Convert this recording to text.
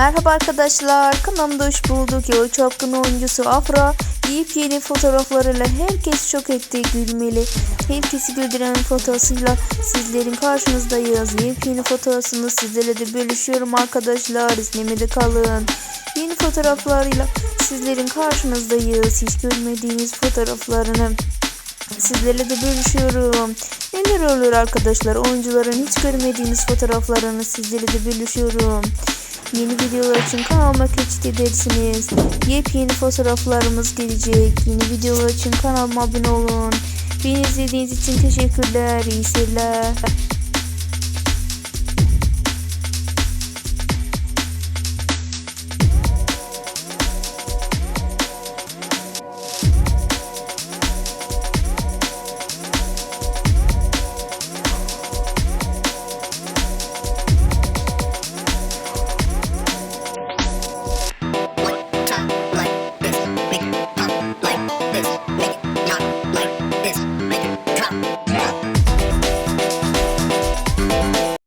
Merhaba arkadaşlar, kanalımda hoş bulduk. Yalı Çapkın oyuncusu Afra yepyeni fotoğraflarıyla herkes çok etti gülmeli. Herkesi güldüren fotoğrafıyla sizlerin karşınızdayız. Yepyeni fotoğrafını sizlerle de bölüşüyorum arkadaşlar. İzlemede kalın. Yeni fotoğraflarıyla sizlerin karşınızdayız. Hiç görmediğiniz fotoğraflarını sizlerle de bölüşüyorum. Neler olur arkadaşlar oyuncuların hiç görmediğiniz fotoğraflarını sizlerle de bölüşüyorum. Yeni videolar için kanalıma geçit edersiniz. Yepyeni fotoğraflarımız gelecek. Yeni videolar için kanalıma abone olun. Beni izlediğiniz için teşekkürler. İyi seyirler. Yes.